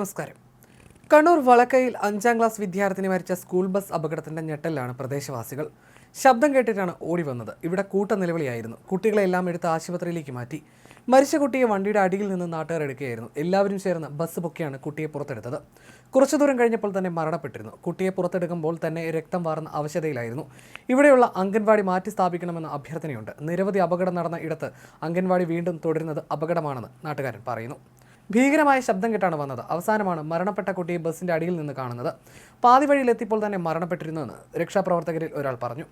നമസ്കാരം. കണ്ണൂർ വളക്കയിൽ അഞ്ചാം ക്ലാസ് വിദ്യാർത്ഥിനി മരിച്ച സ്കൂൾ ബസ് അപകടത്തിന്റെ ഞെട്ടലിലാണ് പ്രദേശവാസികൾ. ശബ്ദം കേട്ടിട്ടാണ് ഓടി വന്നത്. ഇവിടെ കൂട്ട നിലവിളിയായിരുന്നു. കുട്ടികളെല്ലാം എടുത്ത് ആശുപത്രിയിലേക്ക് മാറ്റി. മരിച്ച കുട്ടിയെ വണ്ടിയുടെ അടിയിൽ നിന്ന് നാട്ടുകാർ എടുക്കുകയായിരുന്നു. എല്ലാവരും ചേർന്ന് ബസ് പൊക്കിയാണ് കുട്ടിയെ പുറത്തെടുത്തത്. കുറച്ചു ദൂരം കഴിഞ്ഞപ്പോൾ തന്നെ മരണപ്പെട്ടിരുന്നു. കുട്ടിയെ പുറത്തെടുക്കുമ്പോൾ തന്നെ രക്തം വാർന്ന അവശതയിലായിരുന്നു. ഇവിടെയുള്ള അംഗൻവാടി മാറ്റി സ്ഥാപിക്കണമെന്ന അഭ്യർത്ഥനയുണ്ട്. നിരവധി അപകടം നടന്ന ഇടത്ത് അംഗൻവാടി വീണ്ടും തുടരുന്നത് അപകടമാണെന്ന് നാട്ടുകാരൻ പറയുന്നു. ഭീകരമായ ശബ്ദം കേട്ടാണ് വന്നത്. അവസാനമാണ് മരണപ്പെട്ട കുട്ടിയെ ബസ്സിന്റെ അടിയിൽ നിന്ന് കാണുന്നത്. പാതി വഴിയിലെത്തിയപ്പോൾ തന്നെ മരണപ്പെട്ടിരുന്നുവെന്ന് രക്ഷാപ്രവർത്തകരിൽ ഒരാൾ പറഞ്ഞു.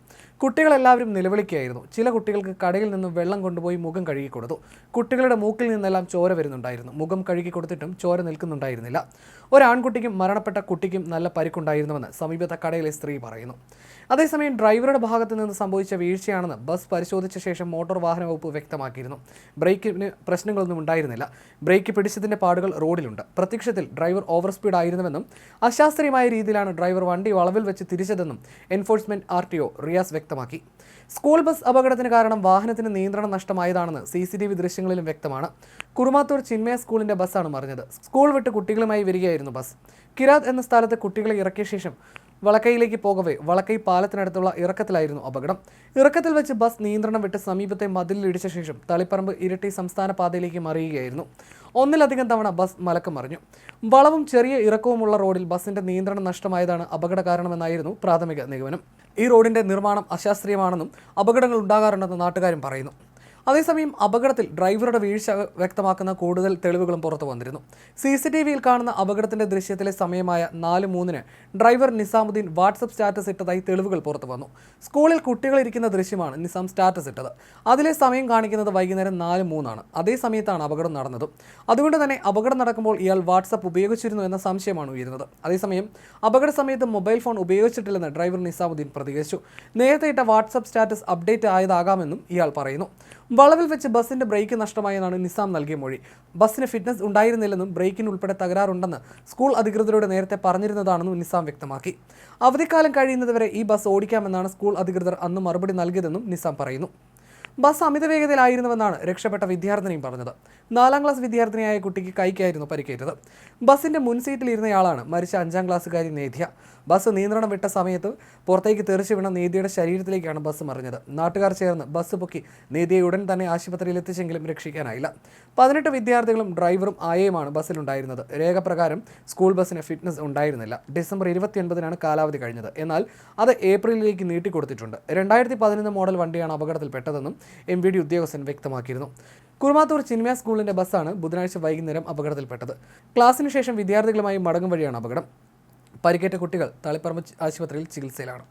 കുട്ടികളെല്ലാവരും നിലവിളിക്കുകയായിരുന്നു. ചില കുട്ടികൾക്ക് കടയിൽ നിന്ന് വെള്ളം കൊണ്ടുപോയി മുഖം കഴുകി കൊടുത്തു. കുട്ടികളുടെ മൂക്കിൽ നിന്നെല്ലാം ചോര വരുന്നുണ്ടായിരുന്നു. മുഖം കഴുകിക്കൊടുത്തിട്ടും ചോര നിൽക്കുന്നുണ്ടായിരുന്നില്ല. ഒരാൺകുട്ടിക്കും മരണപ്പെട്ട കുട്ടിക്കും നല്ല പരിക്കുണ്ടായിരുന്നുവെന്ന് സമീപത്തെ കടയിലെ സ്ത്രീ പറയുന്നു. അതേസമയം ഡ്രൈവറുടെ ഭാഗത്ത് നിന്ന് സംഭവിച്ച വീഴ്ചയാണെന്ന് ബസ് പരിശോധിച്ച ശേഷം മോട്ടോർ വാഹന വകുപ്പ് വ്യക്തമാക്കിയിരുന്നു. ബ്രേക്കിന് പ്രശ്നങ്ങളൊന്നും ഉണ്ടായിരുന്നില്ല. ബ്രേക്ക് പിടിച്ചതിന്റെ പാടുകൾ റോഡിലുണ്ട്. പ്രത്യക്ഷത്തിൽ ഡ്രൈവർ ഓവർ സ്പീഡ് ആയിരുന്നുവെന്നും അശാസ്ത്രീയമായ രീതിയിലാണ് ഡ്രൈവർ വണ്ടി വളവിൽ വെച്ച് തിരിച്ചതെന്നും enforcement R T O Riyas വ്യക്തമാക്കി. സ്കൂൾ ബസ് അപകടത്തിന് കാരണം വാഹനത്തിന് നിയന്ത്രണം നഷ്ടമായതാണെന്ന് സി സി ടി വി ദൃശ്യങ്ങളിലും വ്യക്തമാണ്. കുറുമാത്തൂർ ചിന്മയ സ്കൂളിന്റെ ബസ്സാണ് മറിഞ്ഞത്. സ്കൂൾ വിട്ട് കുട്ടികളുമായി വരികയായിരുന്നു ബസ്. കിരാത് എന്ന സ്ഥലത്ത് കുട്ടികളെ ഇറക്കിയ ശേഷം വളക്കയിലേക്ക് പോകവേ. വളക്കൈ പാലത്തിനടുത്തുള്ള ഇറക്കത്തിലായിരുന്നു അപകടം. ഇറക്കത്തിൽ വെച്ച് ബസ് നിയന്ത്രണം വിട്ട് സമീപത്തെ മതിലിൽ ഇടിച്ച ശേഷം തളിപ്പറമ്പ് ഇരട്ടി സംസ്ഥാന പാതയിലേക്ക് മറിയുകയായിരുന്നു. ഒന്നിലധികം തവണ ബസ് മലക്കം മറിഞ്ഞു. വളവും ചെറിയ ഇറക്കവുമുള്ള റോഡിൽ ബസിന്റെ നിയന്ത്രണം നഷ്ടമായതാണ് അപകട കാരണമെന്നായിരുന്നു പ്രാഥമിക നിഗമനം. ഈ റോഡിന്റെ നിർമ്മാണം അശാസ്ത്രീയമാണെന്നും അപകടങ്ങൾ ഉണ്ടാകാറുണ്ടെന്ന് നാട്ടുകാരും പറയുന്നു. അതേസമയം അപകടത്തിൽ ഡ്രൈവറുടെ വീഴ്ച വ്യക്തമാക്കുന്ന കൂടുതൽ തെളിവുകളും പുറത്തു വന്നിരുന്നു. സി സി ടി വിയിൽ കാണുന്ന അപകടത്തിന്റെ ദൃശ്യത്തിലെ സമയമായ നാല് മൂന്നിന് ഡ്രൈവർ നിസാമുദ്ദീൻ വാട്സപ്പ് സ്റ്റാറ്റസ് ഇട്ടതായി തെളിവുകൾ പുറത്തു വന്നു. സ്കൂളിൽ കുട്ടികൾ ഇരിക്കുന്ന ദൃശ്യമാണ് നിസാം സ്റ്റാറ്റസ് ഇട്ടത്. അതിലെ സമയം കാണിക്കുന്നത് വൈകുന്നേരം നാല് മൂന്നാണ്. അതേ സമയത്താണ് അപകടം നടന്നത്. അതുകൊണ്ട് തന്നെ അപകടം നടക്കുമ്പോൾ ഇയാൾ വാട്സപ്പ് ഉപയോഗിച്ചിരുന്നു എന്ന സംശയമാണ് ഉയരുന്നത്. അതേസമയം അപകട സമയത്ത് മൊബൈൽ ഫോൺ ഉപയോഗിച്ചിട്ടില്ലെന്ന് ഡ്രൈവർ നിസാമുദ്ദീൻ പ്രതികരിച്ചു. നേരത്തെ ഇട്ട വാട്സപ്പ് സ്റ്റാറ്റസ് അപ്ഡേറ്റ് ആയതാകാമെന്നും ഇയാൾ പറയുന്നു. വളവിൽ വെച്ച് ബസിന്റെ ബ്രേക്ക് നഷ്ടമായെന്നാണ് നിസാം നൽകിയ മൊഴി. ബസ്സിന് ഫിറ്റ്നസ് ഉണ്ടായിരുന്നില്ലെന്നും ബ്രേക്കിന് ഉൾപ്പെടെ തകരാറുണ്ടെന്ന് സ്കൂൾ അധികൃതരോട് നേരത്തെ പറഞ്ഞിരുന്നതാണെന്നും നിസാം വ്യക്തമാക്കി. അവധിക്കാലം കഴിയുന്നതുവരെ ഈ ബസ് ഓടിക്കാമെന്നാണ് സ്കൂൾ അധികൃതർ അന്ന് മറുപടി നൽകിയതെന്നും നിസാം പറയുന്നു. ബസ് അമിത വേഗതയിലായിരുന്നുവെന്നാണ് രക്ഷപ്പെട്ട വിദ്യാർത്ഥിനിയും പറഞ്ഞത്. നാലാം ക്ലാസ് വിദ്യാർത്ഥിനിയായ കുട്ടിക്ക് കൈക്കായിരുന്നു പരിക്കേറ്റത്. ബസിന്റെ മുൻസീറ്റിലിരുന്നയാളാണ് മരിച്ച അഞ്ചാം ക്ലാസ്സുകാരി നേധ്യ. ബസ് നിയന്ത്രണം വിട്ട സമയത്ത് പുറത്തേക്ക് തെറിച്ചു വീണ നീതിയുടെ ശരീരത്തിലേക്കാണ് ബസ് മറിഞ്ഞത്. നാട്ടുകാർ ചേർന്ന് ബസ് പൊക്കി നീതിയെ ഉടൻ തന്നെ ആശുപത്രിയിൽ എത്തിച്ചെങ്കിലും രക്ഷിക്കാനായില്ല. പതിനെട്ട് വിദ്യാർത്ഥികളും ഡ്രൈവറും ആയയുമാണ് ബസ്സിലുണ്ടായിരുന്നത്. രേഖപ്രകാരം സ്കൂൾ ബസ്സിന് ഫിറ്റ്നസ് ഉണ്ടായിരുന്നില്ല. ഡിസംബർ ഇരുപത്തിയൊൻപതിനാണ് കാലാവധി കഴിഞ്ഞത്. എന്നാൽ അത് ഏപ്രിലിലേക്ക് നീട്ടിക്കൊടുത്തിട്ടുണ്ട്. രണ്ടായിരത്തി പതിനൊന്ന് മോഡൽ വണ്ടിയാണ് അപകടത്തിൽപ്പെട്ടതെന്നും എം വി ഡി ഉദ്യോഗസ്ഥൻ വ്യക്തമാക്കിയിരുന്നു. കുറുമാത്തൂർ ചിന്മയ സ്കൂളിന്റെ ബസ്സാണ് ബുധനാഴ്ച വൈകുന്നേരം അപകടത്തിൽപ്പെട്ടത്. ക്ലാസ്സിന് ശേഷം വിദ്യാർത്ഥികളുമായി മടങ്ങും വഴിയാണ് അപകടം. പരിക്കേറ്റ കുട്ടികൾ തളിപ്പറമ്പ് ആശുപത്രിയിൽ ചികിത്സയിലാണ്